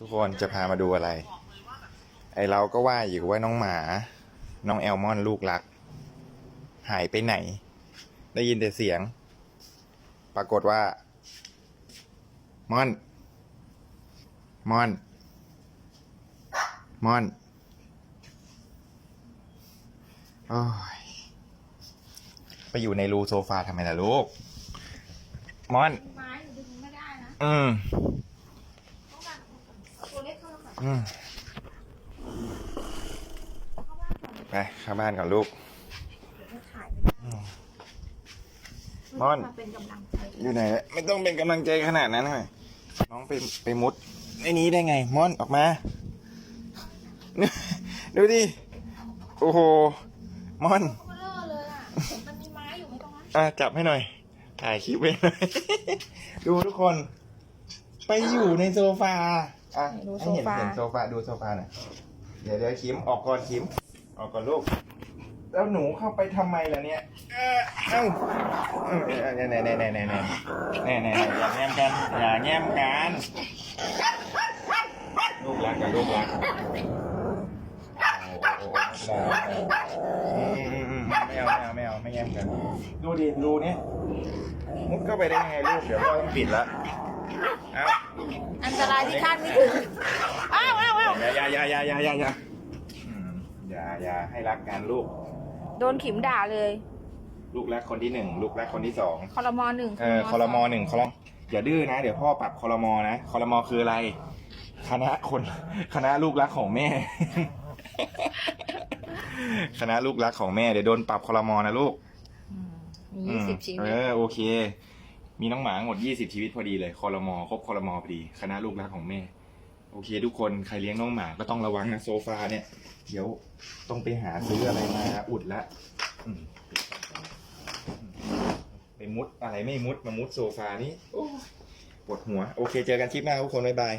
ทุกคนจะพามาดูอะไร ไอเราก็ว่าอยู่ว่าน้องหมา น้องแอลมอนลูกรัก หายไปไหน ได้ยินแต่เสียง ปรากฏว่า มอน มอน มอนโอ้ยไปอยู่ในรูโซฟาทำไมล่ะลูก มอน ไม้หนูดึงไม่ได้นะ อืม ไปเข้าบ้านก่อนลูกเดี๋ยวจะถ่ายไม่ได้อืมม่อนมาเป็นกำลังใจอยู่ไหนแล้วไม่ต้องเป็นกำลังใจขนาดนั้นเลยน้องไปไปมุดในนี้ได้ไงม่อนออกมา ดูดิ โอ้โหม่อนเบลอเลยอะเห็นมันมีไม้อยู่ไหมตรงนั้นอะจับให้หน่อย ถ่ายคลิปไว้หน่อย ดูทุกคน ไปอยู่ในโซฟาอะให้เห็นเห็นโซฟาดูโซฟาหน่อยเดี๋ยวเดี๋ยวคิมออกก่อนคิมออกก่อนลูก แล้วหนูเข้าไปทำไมล่ะเนี่ยเอ้าเอ้าเอ้าแน่แน่แน่แน่แน่แน่แน่แน่อย่าแง้มกันอย่าแง้มกันลูกรักกับลูกรักโอ้โหอืมอืมอืมไม่เอาไม่เอาไม่เอาไม่แง้มกัน ดูดิรูเนี้ยมุดเข้าไปได้ยังไงลูกเดี๋ยวพ่อต้องปิดละเอ้าอันตรายที่คาดไม่ถึง อ้าวอ้าวอ้าวอย่าอย่าอย่าอย่าอย่าอย่าอย่าอืมอย่าอย่าให้รักกันลูก โดนขิมด่าเลยลูกรักคนที่หนึ่งลูกรักคนที่สองคอรมอหนึ่งเออคอรมอหนึ่งคอรมอย่าดื้อนะ เดี๋ยวพ่อปรับคอรมอนะคอรมอคืออะไร คณะคนคณะลูกรักของแม่ คณะลูกรักของแม่เดี๋ยวโดนปรับคอรมอนะลูกมียี่สิบชีเอวิตอโอเค มีน้องหมาหมดยี่สิบชีวิตพอดีเลยคอรมอครบคอรมอพอดีคณะลูกรักของแม่ โอเค ทุกคนใครเลี้ยงน้องหมาก็ต้องระวังนะโซฟาเนี่ย เดี๋ยวต้องไปหาซื้ออะไรมาอุดละอืมไปมุดอะไรไม่มุดมามุดโซฟานี่โอ้ปวดหัว โอเค เจอกันคลิปหน้าทุกคนบ๊ายบาย